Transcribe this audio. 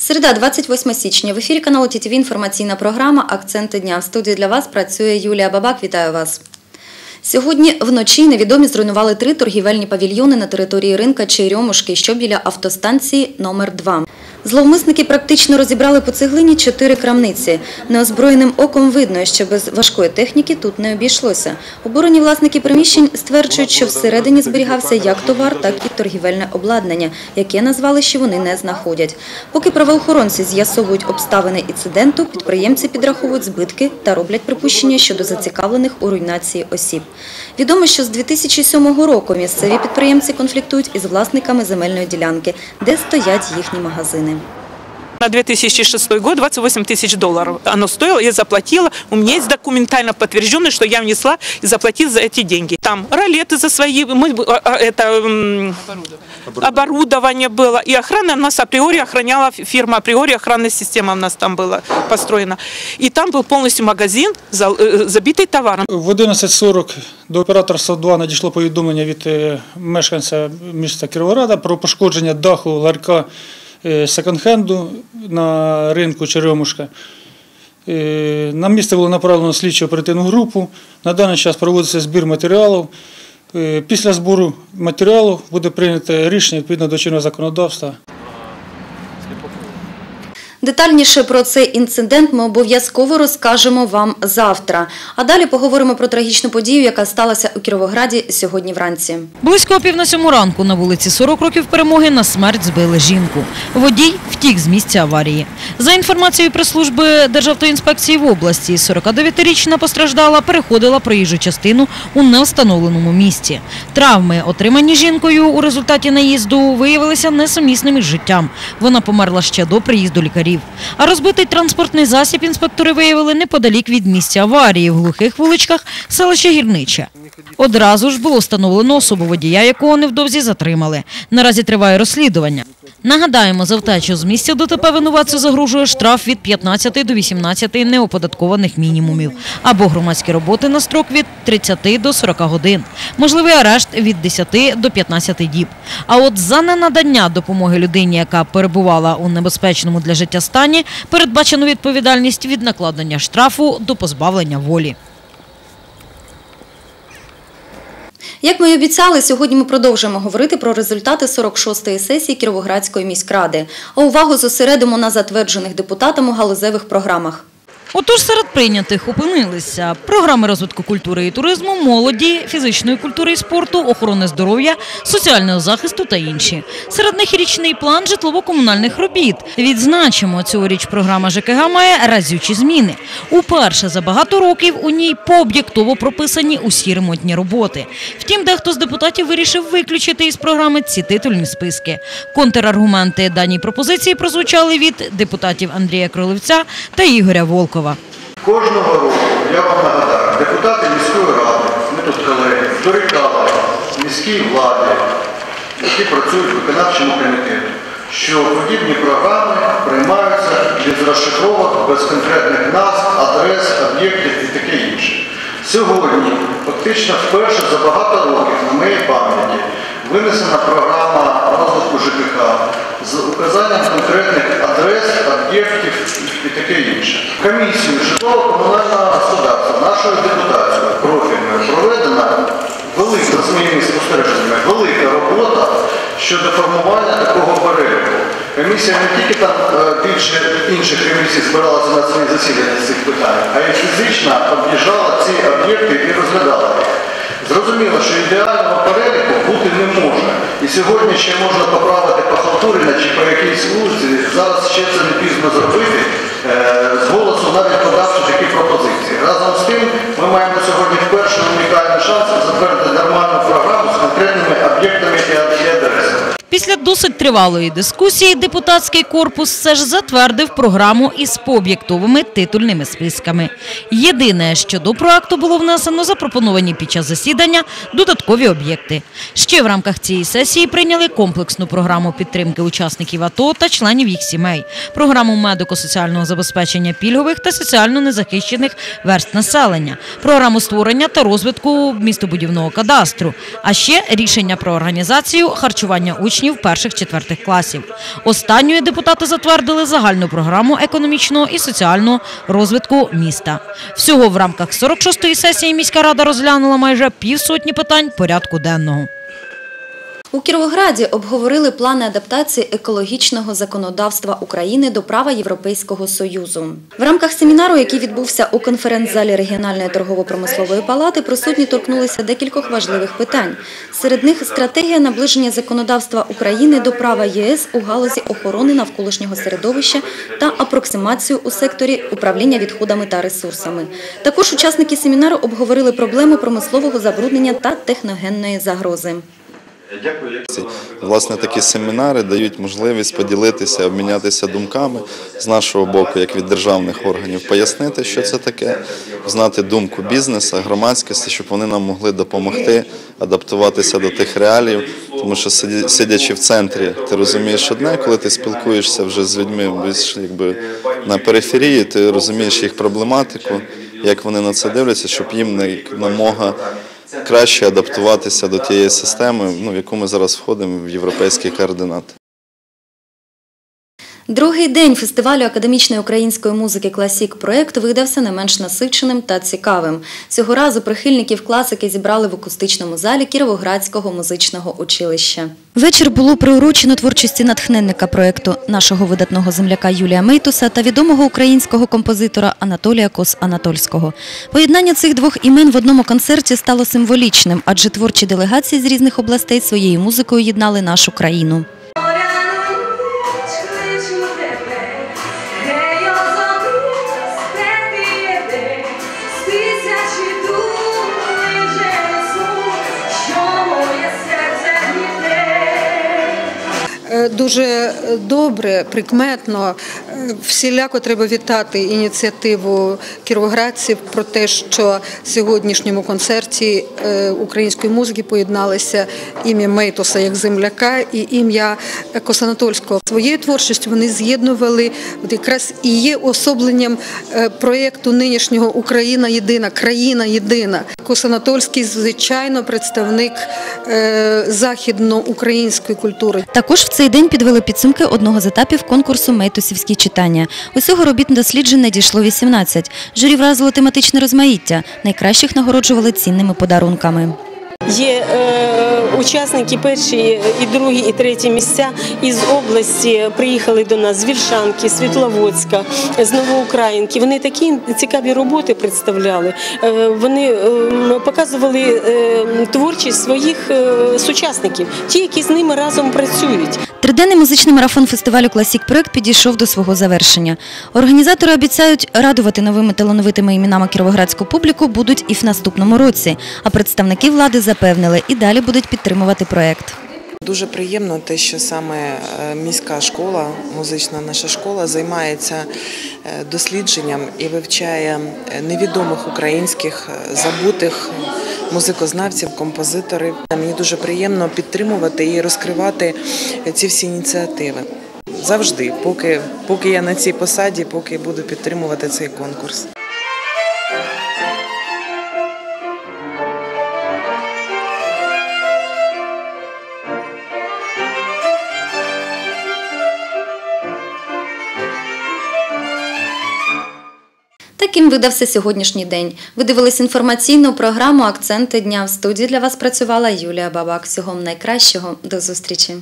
Середа, 28 січня. В ефірі каналу ТІТВ інформаційна програма Акценти дня. В студії для вас працює Юлія Бабак. Вітаю вас. Сьогодні вночі невідомі зруйнували три торгівельні павільйони на території ринка Черемушки, що біля автостанції номер 2 Зловмисники практично розібрали по цеглині чотири крамниці. Неозброєним оком видно, що без важкої техніки тут не обійшлося. Обурені власники приміщень стверджують, що всередині зберігався як товар, так і торгівельне обладнання, яке на звалищі вони не знаходять. Поки правоохоронці з'ясовують обставини інциденту, підприємці підраховують збитки та роблять припущення щодо зацікавлених у руйнації осіб. Відомо, що з 2007 року місцеві підприємці конфліктують із власниками земельної ділянки, де стоять їхні магазини. На 2006 год 28 тысяч долларов оно стоило, я заплатила. У меня есть документально подтвержденный, что я внесла и заплатила за эти деньги. Там ролеты за свои, мы, а, а, это м, оборудование было. И охрана нас априори охраняла фирма априори, охранная система у нас там была построена. И там был полностью магазин, зал- э, забитый товаром. В 11.40 до оператора 102 надійшло повідомлення від е, мешканця міста Кіровограда про пошкодження даху ларька е, секонд-хенду на ринку Черемушка. Е, На місце було направлено слідчо оперативну групу. На даний час проводиться збір матеріалів. Е, Після збору матеріалу буде прийнято рішення відповідно до чинного законодавства. Детальніше про цей інцидент ми обов'язково розкажемо вам завтра. А далі поговоримо про трагічну подію, яка сталася у Кіровограді сьогодні вранці. Близько пів на сьому ранку на вулиці 40 років перемоги на смерть збили жінку. Водій втік з місця аварії. За інформацією прес-служби Державтоінспекції в області, 49-річна постраждала переходила проїжджу частину у невстановленому місці. Травми, отримані жінкою у результаті наїзду, виявилися несумісними з життям. Вона померла ще до приїзду лікарів. А розбитий транспортний засіб інспектори виявили неподалік від місця аварії в глухих вуличках селища Гірниче. Одразу ж було встановлено особу водія, якого невдовзі затримали. Наразі триває розслідування. Нагадаємо, за втечу з місця ДТП винуватцю загрожує штраф від 15 до 18 неоподаткованих мінімумів або громадські роботи на строк від 30 до 40 годин. Можливий арешт від 10 до 15 діб. А от за ненадання допомоги людині, яка перебувала у небезпечному для життя стані, передбачено відповідальність від накладення штрафу до позбавлення волі. Як ми і обіцяли, сьогодні ми продовжуємо говорити про результати 46-ї сесії Кіровоградської міськради. А увагу зосередимо на затверджених депутатами галузевих програмах. Отож, серед прийнятих опинилися програми розвитку культури і туризму, молоді, фізичної культури і спорту, охорони здоров'я, соціального захисту та інші. Серед них і річний план житлово-комунальних робіт. Відзначимо, цьогоріч програма ЖКГ має разючі зміни. Уперше за багато років у ній пооб'єктово прописані усі ремонтні роботи. Втім, дехто з депутатів вирішив виключити із програми ці титульні списки. Контраргументи даній пропозиції прозвучали від депутатів Андрія Кролевця та Ігоря Волкова. Кожного року, я вам нагадаю, депутати міської ради, ми тут колеги, дорікали міській владі, які працюють в виконавчому комітеті, що подібні програми приймаються без розшифровок, без конкретних назв, адрес, об'єктів і таке інше. Сьогодні, фактично вперше за багато років, на моїй пам'яті, винесена програма розвитку ЖКХ з указанням конкретних адрес, об'єктів і таке інше. Комісію житлово-комунального господарства нашою депутатською профільною проведена велика за своїми спостереженнями, велика робота щодо формування такого переліку. Комісія не тільки там е, більше інших комісій збиралася на свої засідання з цих питань, а й фізично об'їжджала ці об'єкти і розглядала їх. Зрозуміло, що ідеального переліку бути не може. І сьогодні ще можна поправити по Халтуріна чи по якійсь вулиці. Зараз ще це не пізно зробити. е, З голосу навіть подавши такі пропозиції. Разом з тим ми маємо сьогодні вперше унікальний шанс затвердити нормальну програму з конкретними об'єктами і і адресами. Після досить тривалої дискусії депутатський корпус все ж затвердив програму із пооб'єктовими титульними списками. Єдине, що до проекту було внесено запропоновані під час засідання додаткові об'єкти. Ще в рамках цієї сесії прийняли комплексну програму підтримки учасників АТО та членів їх сімей, програму медико-соціального забезпечення пільгових та соціально незахищених верст населення, програму створення та розвитку містобудівного кадастру, а ще рішення про організацію харчування учнів учнів перших-четвертих класів. Останньою депутати затвердили загальну програму економічного і соціального розвитку міста. Всього в рамках 46-ї сесії міська рада розглянула майже півсотні питань порядку денного. У Кіровограді обговорили плани адаптації екологічного законодавства України до права Європейського Союзу. В рамках семінару, який відбувся у конференц-залі регіональної торгово-промислової палати, присутні торкнулися декількох важливих питань. Серед них стратегія наближення законодавства України до права ЄС у галузі охорони навколишнього середовища та апроксимацію у секторі управління відходами та ресурсами. Також учасники семінару обговорили проблему промислового забруднення та техногенної загрози. Власне, такі семінари дають можливість поділитися, обмінятися думками з нашого боку, як від державних органів, пояснити, що це таке, знати думку бізнесу, громадськості, щоб вони нам могли допомогти адаптуватися до тих реалій. Тому що сидячи в центрі, ти розумієш одне, коли ти спілкуєшся вже з людьми більш якби на периферії, ти розумієш їх проблематику, як вони на це дивляться, щоб їм не- намога краще адаптуватися до тієї системи, ну, в яку ми зараз входимо в європейські координат. Другий день фестивалю академічної української музики Класік проєкт видався не менш насиченим та цікавим. Цього разу прихильників класики зібрали в акустичному залі Кіровоградського музичного училища. Вечір було приурочено творчості натхненника проєкту нашого видатного земляка Юлія Мейтуса та відомого українського композитора Анатолія Кос-Анатольського. Поєднання цих двох імен в одному концерті стало символічним, адже творчі делегації з різних областей своєю музикою єднали нашу країну. Дуже добре, прикметно, всіляко треба вітати ініціативу кіровоградців про те, що сьогоднішньому концерті е, української музики поєдналися ім'я Мейтоса як земляка і ім'я Косанатольського. Своєю творчістю вони з'єднували якраз і є особленням е, проєкту нинішнього Україна єдина, країна єдина. Косанатольський, звичайно, представник е, західноукраїнської культури. Також в цей день підвели підсумки одного з етапів конкурсу Мейтусівські читання. Усього робіт досліджень надійшло 18. Журі вразило тематичне розмаїття. Найкращих нагороджували цінними подарунками. Є е, учасники перші, і другі, і треті місця із області приїхали до нас з Вільшанки, Світловодська, з Новоукраїнки. Вони такі цікаві роботи представляли. Е, вони е, показували е, творчість своїх е, сучасників, ті, які з ними разом працюють. Триденний музичний марафон фестивалю Класік Проект підійшов до свого завершення. Організатори обіцяють радувати новими талановитими іменами кіровоградську публіку будуть і в наступному році. А представники влади запевнили, і далі будуть підтримувати проект. Дуже приємно те, що саме е, міська школа, музична наша школа займається е, дослідженням і вивчає е, невідомих українських забутих музикознавців, композиторів. Мені дуже приємно підтримувати і розкривати ці всі ініціативи. Завжди, поки, поки я на цій посаді, поки буду підтримувати цей конкурс. Таким видався сьогоднішній день. Ви дивились інформаційну програму Акценти дня. В студії для вас працювала Юлія Бабак. Всього найкращого. До зустрічі.